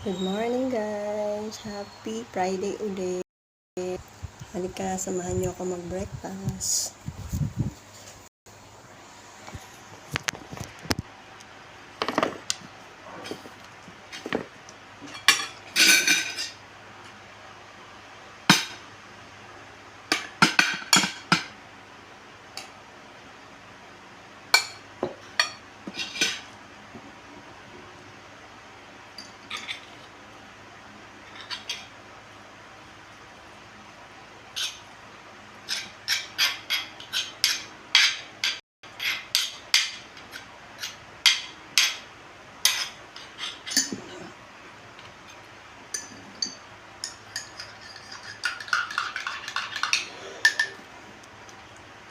Good morning guys! Happy Friday ulit! Halika, samahan niyo ako mag-breakfast.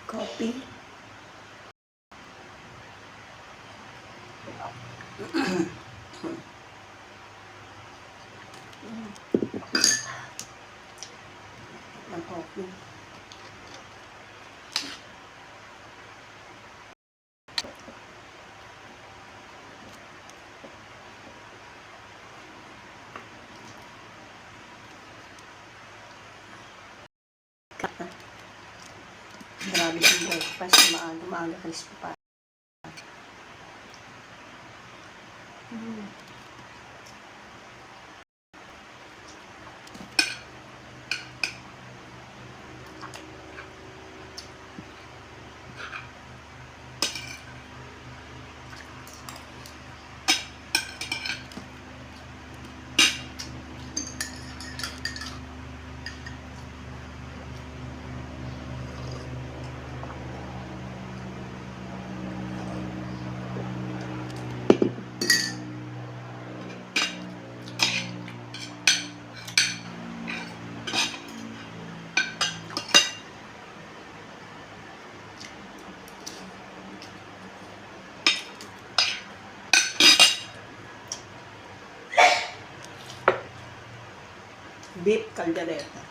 Coffee. Ang coffee. Grabe yung breakfast. Maaga, maaga kalis pa. Mm. Beef caldereta.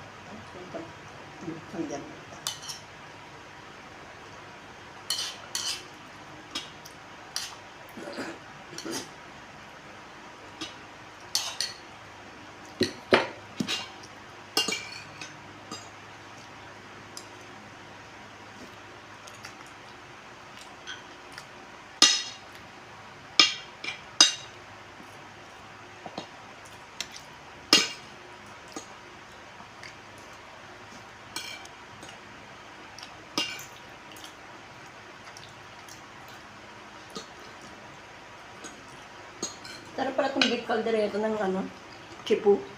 Beef caldereta. Tara pala itong beef caldereta ng ano, chipu.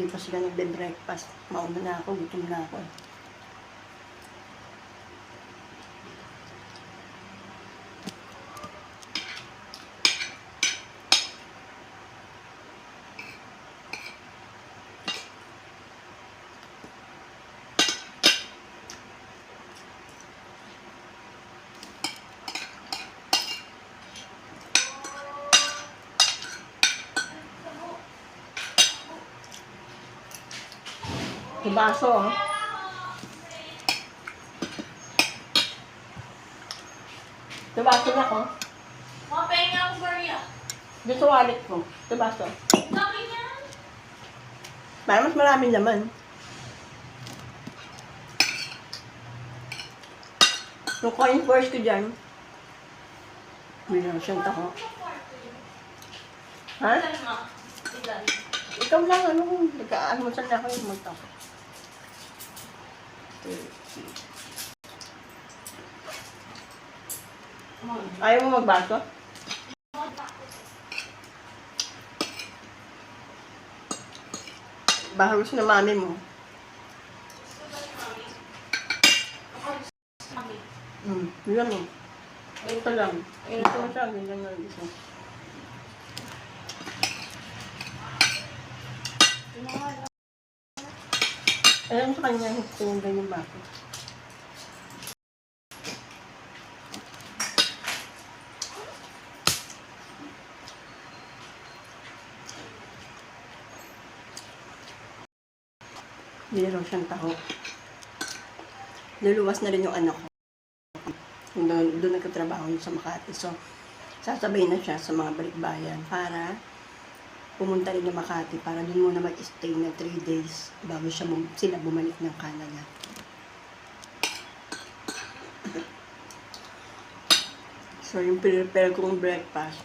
Hindi pa sila nagbe-breakfast. Mauna na ako, gutom na ako. Baso, oh. Ito baso na ko. Mapahinga ako, Maria. Dito sa wallet ko. Ito baso. Laki niya. Para mas maraming laman. Yung coin purse ko dyan. Binasyan ako. Ha? Mo? Ilan? Ikaw lang, ano, nagka-almusal na ako yung multo. Ayaw mo magbaso? Baharus na mami mo. Hmm, yun mo. Ito lang. Ito lang, yun lang yung isa. Alam sa kanya, gusto yung ganyan na raw siyang taho. Luluwas na rin yung anak ko. Doon, doon nagkatrabaho sa Makati. So, sasabay na siya sa mga balikbayan para pumunta rin ng Makati para doon muna mag-stay na 3 days bago siya bum- sila bumalik ng Canada. So, yung prepare kong breakfast,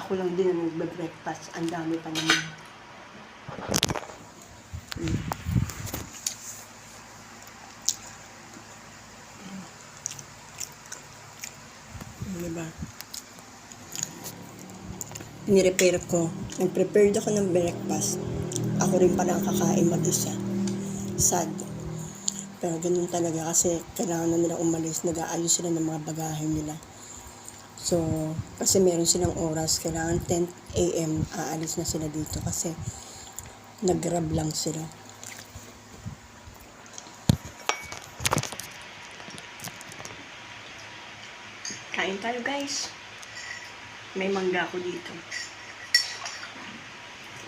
ako lang din ang nagbe-breakfast. Ang dami pa naman. Mm. Diba? Nirepair ko. Nag-prepared ako ng breakfast. Ako rin pala ang kakain mag-isa. Sad. Pero ganun talaga kasi kailangan na nila umalis. Nag-aayos sila ng mga bagahe nila. So, kasi meron silang oras. Kailangan 10 a.m. aalis na sila dito kasi nag-grab lang sila. Kain tayo guys. May mangga ko dito.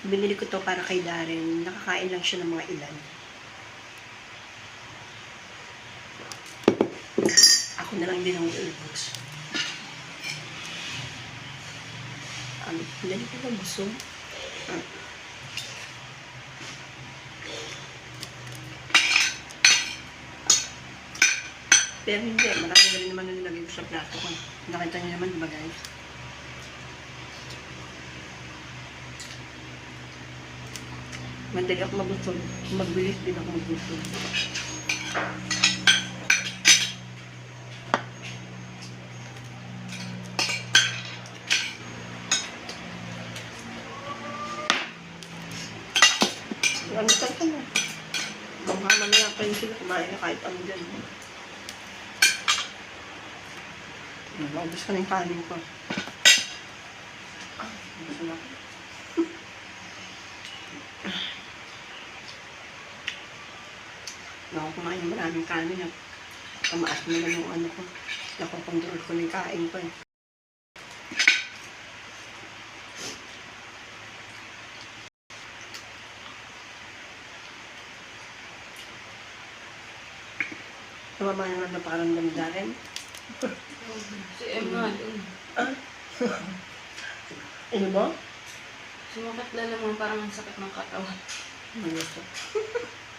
Binili ko to para kay Darren. Nakakain lang siya ng mga ilan. Ako na lang din ang uubos. Um, dali ko na busog. Ah. Pero hindi, marami na rin naman na nilagay ko sa plato ko. Nakita niyo naman, di ba guys? Madali ako mabusog. Magbilis din ako mabusog. Ano ka na? Baka mamaya pa rin sila kumain na kahit ano dyan. Naubos ko na yung kanin ko. Ah, ubos na. Hindi ako kumain ng maraming kanin. ah. Tumaas naman yung ano ko. Nakokontrol ko na yung kain ko. eh. Tumama naman na parang damdarin. Si Emma, dun. Ano ba? Sumakat na naman parang ang sakit ng katawan. Ano?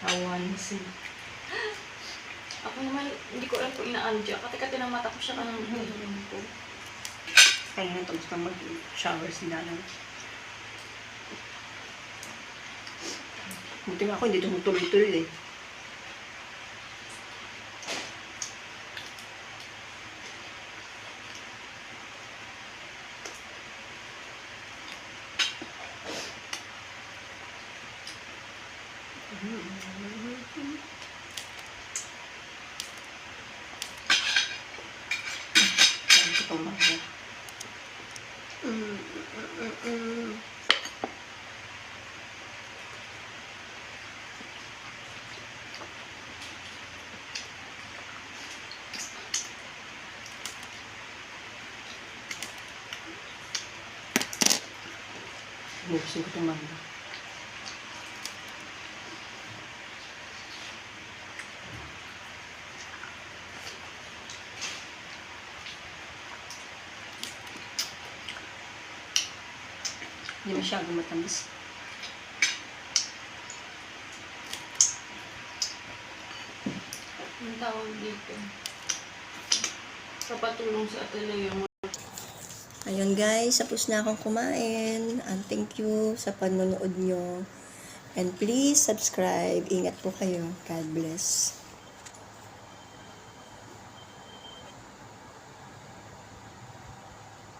Hawan sin. Ako naman, hindi ko alam kung inaadya. Kati-kati ng mata ko siya ka ng hihirin ko. Kaya nga tapos na mag-shower si Nanay. Buti nga ako, hindi tumutuloy-tuloy eh. Sabi ko pang mahal. Mm, mm, mm, mm. Buksin ko itong mangga. Hindi masyadong matamis. Ang tawag dito. Kapatulong sa atelier mo. Ayun guys, tapos na akong kumain. And thank you sa panonood nyo. And please subscribe. Ingat po kayo. God bless.